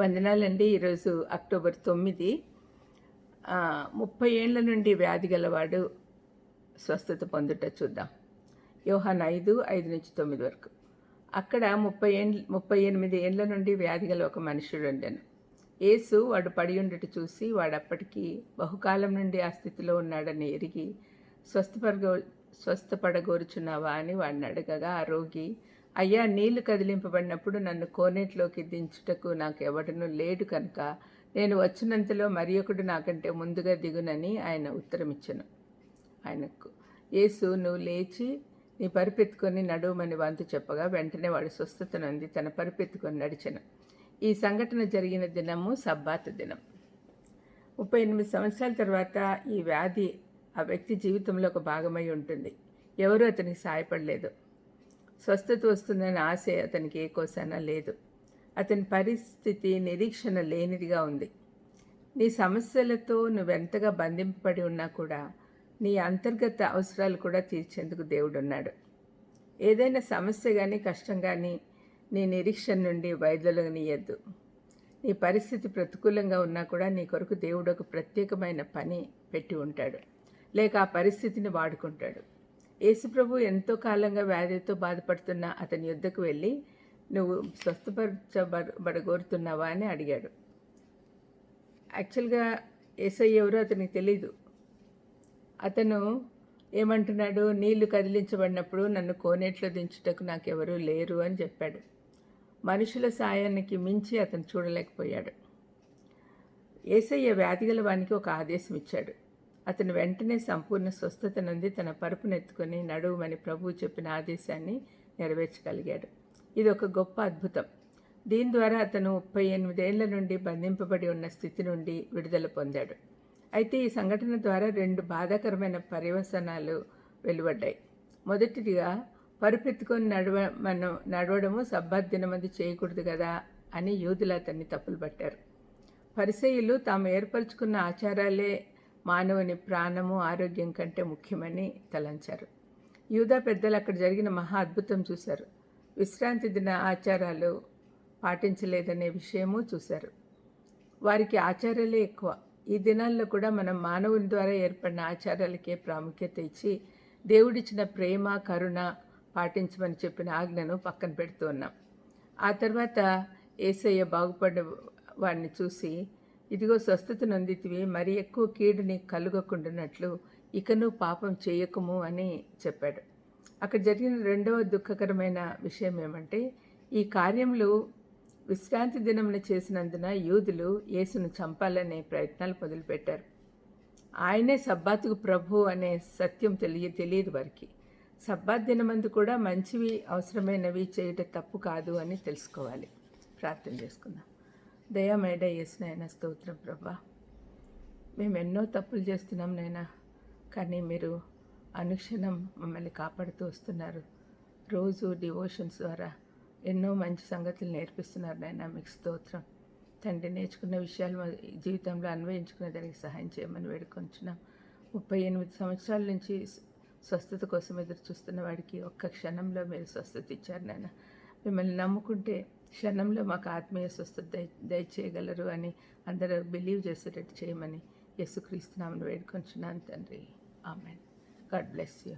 వందనాలండి. ఈరోజు అక్టోబర్ తొమ్మిది. ముప్పై ఏళ్ళ నుండి వ్యాధి గలవాడు స్వస్థత పొందుట చూద్దాం. యోహాన్ ఐదు ఐదు నుంచి తొమ్మిది వరకు. అక్కడ ముప్పై ఏండ్ల ముప్పై ఎనిమిది ఏండ్ల నుండి వ్యాధి గల ఒక మనుషుడు ఉండెను. యేసు వాడు పడి ఉండట చూసి వాడు బహుకాలం నుండి ఆ స్థితిలో ఉన్నాడని ఎరిగి స్వస్థపడగో స్వస్థపడగోరుచున్నావా? అని వాడిని అడగగా ఆ రోగి అయ్యా నీళ్ళు కదిలింపబడినప్పుడు నన్ను కోనేట్లోకి దించుటకు నాకు ఎవడను లేడు కనుక నేను వచ్చినంతలో మరి ఒకడు నాకంటే ముందుగా దిగునని ఆయన ఉత్తరమిచ్చను. ఆయనకు యేసు నువ్వు లేచి నీ పరిపెత్తుకొని నడువమని వంతు చెప్పగా వెంటనే వాడు స్వస్థత నంది తన పరిపెత్తుకొని నడిచను. ఈ సంఘటన జరిగిన దినము సబ్బాత దినం. ముప్పై ఎనిమిది సంవత్సరాల తర్వాత ఈ వ్యాధి ఆ వ్యక్తి జీవితంలో ఒక భాగమై ఉంటుంది. ఎవరూ అతనికి సాయపడలేదు. స్వస్థత వస్తుందనే ఆశ అతనికి ఏ కోసానా లేదు. అతని పరిస్థితి నిరీక్షణ లేనిదిగా ఉంది. నీ సమస్యలతో నువ్వెంతగా బంధింపబడి ఉన్నా కూడా నీ అంతర్గత అవసరాలు కూడా తీర్చేందుకు దేవుడున్నాడు. ఏదైనా సమస్య కానీ కష్టం కానీ నీ నిరీక్షణ నుండి వైదొలగనీయద్దు. నీ పరిస్థితి ప్రతికూలంగా ఉన్నా కూడా నీ కొరకు దేవుడు ఒక ప్రత్యేకమైన పని పెట్టి ఉంటాడు. లేక ఆ పరిస్థితిని వాడుకుంటాడు. యేసుప్రభు ఎంతో కాలంగా వ్యాధితో బాధపడుతున్న అతని యుద్ధకు వెళ్ళి నువ్వు స్వస్థపరచబడగోరుతున్నావా? అని అడిగాడు. యాక్చువల్గా ఏసై ఎవరో అతనికి తెలీదు. అతను ఏమంటున్నాడు? నీళ్ళు కదిలించబడినప్పుడు నన్ను కోనేట్లో దించుటకు నాకెవరూ లేరు అని చెప్పాడు. మనుషుల సాయానికి మించి అతను చూడలేకపోయాడు. ఏసయ్య వ్యాధిగల వానికి ఒక ఆదేశం ఇచ్చాడు. అతను వెంటనే సంపూర్ణ స్వస్థత నుండి తన పరుపునెత్తుకొని నడువుమని ప్రభువు చెప్పిన ఆదేశాన్ని నెరవేర్చగలిగాడు. ఇది ఒక గొప్ప అద్భుతం. దీని ద్వారా అతను ముప్పై ఎనిమిదేళ్ళ నుండి బంధింపబడి ఉన్న స్థితి నుండి విడుదల పొందాడు. అయితే ఈ సంఘటన ద్వారా రెండు బాధాకరమైన పర్యవసనాలు వెలువడ్డాయి. మొదటిదిగా పరుపెత్తుకొని నడవ మనం నడవడము సబ్బాత్ దినమంది చేయకూడదు కదా అని యూదులు అతన్ని తప్పులు పట్టారు. పరిసయులు తాము ఏర్పరచుకున్న ఆచారాలే మానవుని ప్రాణము ఆరోగ్యం కంటే ముఖ్యమని తలంచారు. యూదా పెద్దలు అక్కడ జరిగిన మహా అద్భుతం చూశారు. విశ్రాంతి దిన ఆచారాలు పాటించలేదనే విషయము చూశారు. వారికి ఆచారాలే ఎక్కువ. ఈ దినాల్లో కూడా మనం మానవుని ద్వారా ఏర్పడిన ఆచారాలకే ప్రాముఖ్యత ఇచ్చి దేవుడిచ్చిన ప్రేమ కరుణ పాటించమని చెప్పిన ఆజ్ఞను పక్కన పెడుతూ ఉన్నాం. ఆ తర్వాత ఏసయ్య బాగుపడ్డ వాడిని చూసి ఇదిగో స్వస్థత నొందితివి మరి ఎక్కువ కీడు నీకు కలుగకుండానట్లు ఇకను పాపం చేయకము అని చెప్పాడు. అక్కడ జరిగిన రెండవ దుఃఖకరమైన విషయం ఏమంటే ఈ కార్యములు విశ్రాంతి దినమున చేసినందున యూదులు యేసును చంపాలనే ప్రయత్నాలు మొదలుపెట్టారు. ఆయనే సబ్బాతుకు ప్రభు అనే సత్యం తెలియ తెలియదు వారికి. సబ్బాత్ దినమందు కూడా మంచివి అవసరమైనవి చేయటం తప్పు కాదు అని తెలుసుకోవాలి. ప్రార్థన చేసుకుందాం. దయామేడ చేసిన ఆయన స్తోత్రం ప్రభా. మేము ఎన్నో తప్పులు చేస్తున్నాం నైనా కానీ మీరు అనుక్షణం మమ్మల్ని కాపాడుతూ వస్తున్నారు. రోజు డివోషన్స్ ద్వారా ఎన్నో మంచి సంగతులు నేర్పిస్తున్నారు నాయన మీకు స్తోత్రం. తండ్రి నేర్చుకున్న విషయాలు మా జీవితంలో అన్వయించుకునే దానికి సహాయం చేయమని వేడుకొంచున్నాం. ముప్పై ఎనిమిది సంవత్సరాల నుంచి స్వస్థత కోసం ఎదురు చూస్తున్న వాడికి ఒక్క క్షణంలో మీరు స్వస్థత ఇచ్చారు నాయన. మిమ్మల్ని నమ్ముకుంటే క్షణంలో మాకు ఆత్మీయ స్వస్థత దయ దయచేయగలరు అని అందరూ బిలీవ్ చేసేటట్టు చేయమని యేసుక్రీస్తున్నామని వేడుకొంచున్నాను తండ్రి. ఆమెన్. God bless you.